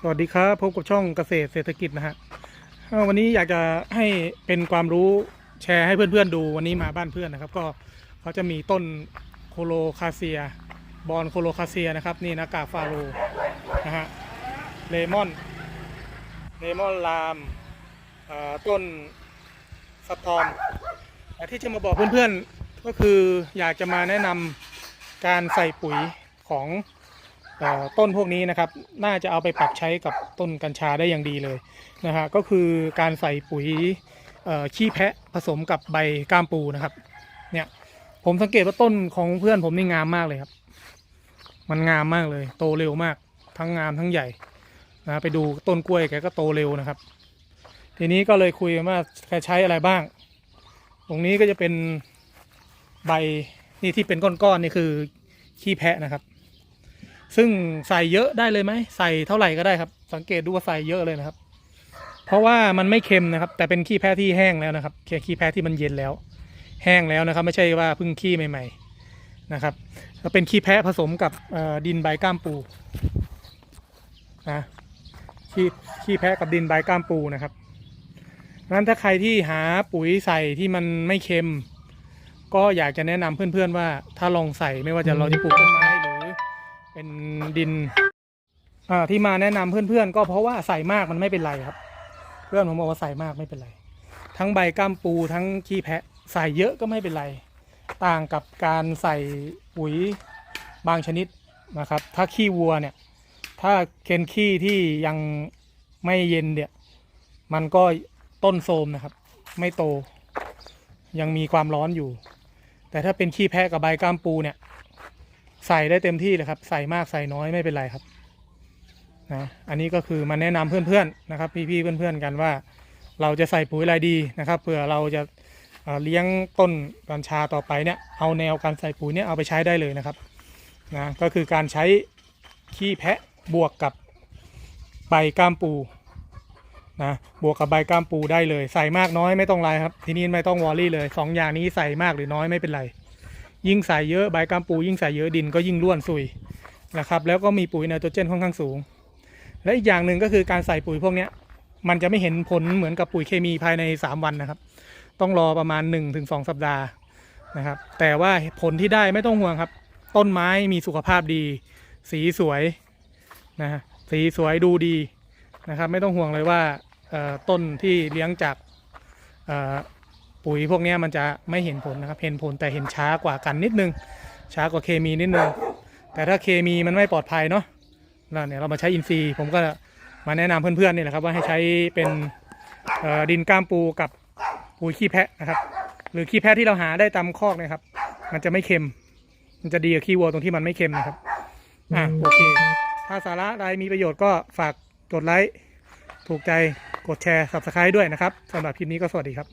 สวัสดีครับพบกับช่องเกษตรเศรษฐกิจนะฮะวันนี้อยากจะให้เป็นความรู้แชร์ให้เพื่อนๆดูวันนี้มาบ้านเพื่อนนะครับ ก็เขาจะมีต้นโคโลคาเซีย บอนโคโลคาเซียนะครับนี่นะกาฟาโรนะฮะเลมอนเลมอนลามต้นสตอมแต่ที่จะมาบอกเพื่อนๆก็คืออยากจะมาแนะนำการใส่ปุ๋ยของ ต้นพวกนี้นะครับน่าจะเอาไปปรับใช้กับต้นกัญชาได้อย่างดีเลยนะฮะก็คือการใส่ปุ๋ยขี้แพะผสมกับใบก้ามปูนะครับเนี่ยผมสังเกตว่าต้นของเพื่อนผมนี่งามมากเลยครับ มันงามมากเลย โตเร็วมาก ทั้งงามทั้งใหญ่นะไปดูต้นกล้วยแกก็โตเร็วนะครับ ทีนี้ก็เลยคุยว่าแกใช้อะไรบ้าง ตรงนี้ก็จะเป็นใบนี่ที่เป็นก้อนๆนี่คือขี้แพะนะครับ ซึ่งใส่เยอะได้เลยไหมใส่เท่าไหร่ก็ได้ครับ สังเกตดูว่าใส่เยอะเลยนะครับ เพราะว่ามันไม่เค็มนะครับ แต่เป็นขี้แพะที่แห้งแล้วนะครับแค่ขี้แพะที่มันเย็นแล้ว แห้งแล้วนะครับ ไม่ใช่ว่าเพิ่งขี้ใหม่ ๆนะครับก็เป็นขี้แพะผสมกับดินใบก้ามปูนะขี้ขี้แพะกับดินใบก้ามปูนะครับนั้นถ้าใครที่หาปุ๋ยใส่ที่มันไม่เค็ม ก็อยากจะแนะนำเพื่อนๆว่า ถ้าลองใส่ไม่ว่าจะเราจะปลูกต้นไม้ เป็นดินอ่าที่มาแนะนำเพื่อนๆ ก็เพราะว่าใส่มากมันไม่เป็นไรครับ เพื่อนผมบอกว่าใส่มากไม่เป็นไร ทั้งใบก้ามปูทั้งขี้แพะใส่เยอะก็ไม่เป็นไร ต่างกับการใส่ปุ๋ยบางชนิดนะครับ ถ้าขี้วัวเนี่ย ถ้าเคนขี้ที่ยังไม่เย็นเนี่ย มันก็ต้นโทรมนะครับ ไม่โต ยังมีความร้อนอยู่ แต่ถ้าเป็นขี้แพะกับใบก้ามปูเนี่ย ใส่ได้เต็มที่เลยครับ ใส่มากใส่น้อยไม่เป็นไรครับนะอันนี้ก็คือมาแนะนำเพื่อนๆนะครับ พี่ๆเพื่อนๆกันว่า เราจะใส่ปุ๋ยอะไรดีนะครับเผื่อเราจะเลี้ยงต้นกัญชาต่อไปเนี่ยเอาแนวการใส่ปุ๋ยเนี่ยเอาไปใช้ได้เลยนะครับนะก็คือการใช้ขี้แพะบวกกับใบก้ามปูนะบวกกับใบก้ามปูได้เลย ใส่มากน้อยไม่ต้องไรครับ ทีนี้ไม่ต้องวอรี่เลยสองอย่างนี้ใส่มากหรือน้อยไม่เป็นไร ยิ่งใส่เยอะใบกัมปูยิ่งใส่เยอะดินก็ยิ่งร่วนซุยนะครับ แล้วก็มีปุ๋ยไนโตรเจนค่อนข้างสูง และอีกอย่างหนึ่งก็คือการใส่ปุ๋ยพวกนี้มันจะไม่เห็นผลเหมือนกับปุ๋ยเคมีภายใน 3 วันนะครับ ต้องรอประมาณ 1-2 สัปดาห์นะครับ แต่ว่าผลที่ได้ไม่ต้องห่วงครับ ต้นไม้มีสุขภาพดี สีสวยนะสีสวยดูดีนะครับ ไม่ต้องห่วงเลยว่าต้นที่เลี้ยงจาก ปุ๋ยพวกนี้มันจะไม่เห็นผลนะครับ เห็นผลแต่เห็นช้ากว่ากันนิดนึง ช้ากว่าเคมีนิดนึง แต่ถ้าเคมีมันไม่ปลอดภัยเนาะแล้วเนี่ยเรามาใช้อินทรีย์ ผมก็มาแนะนำเพื่อนๆนี่แหละครับว่าให้ใช้เป็นดินก้ามปูกับปุ๋ยขี้แพะนะครับ หรือขี้แพะที่เราหาได้ตามคอกนะครับ มันจะไม่เค็ม มันจะดีกับขี้วัวตรงที่มันไม่เค็มนะครับ อะโอเค ถ้าสาระใดมีประโยชน์ก็ฝากกดไลค์ ถูกใจ กดแชร์ subscribe ด้วยนะครับสำหรับคลิปนี้ก็สวัสดีครับ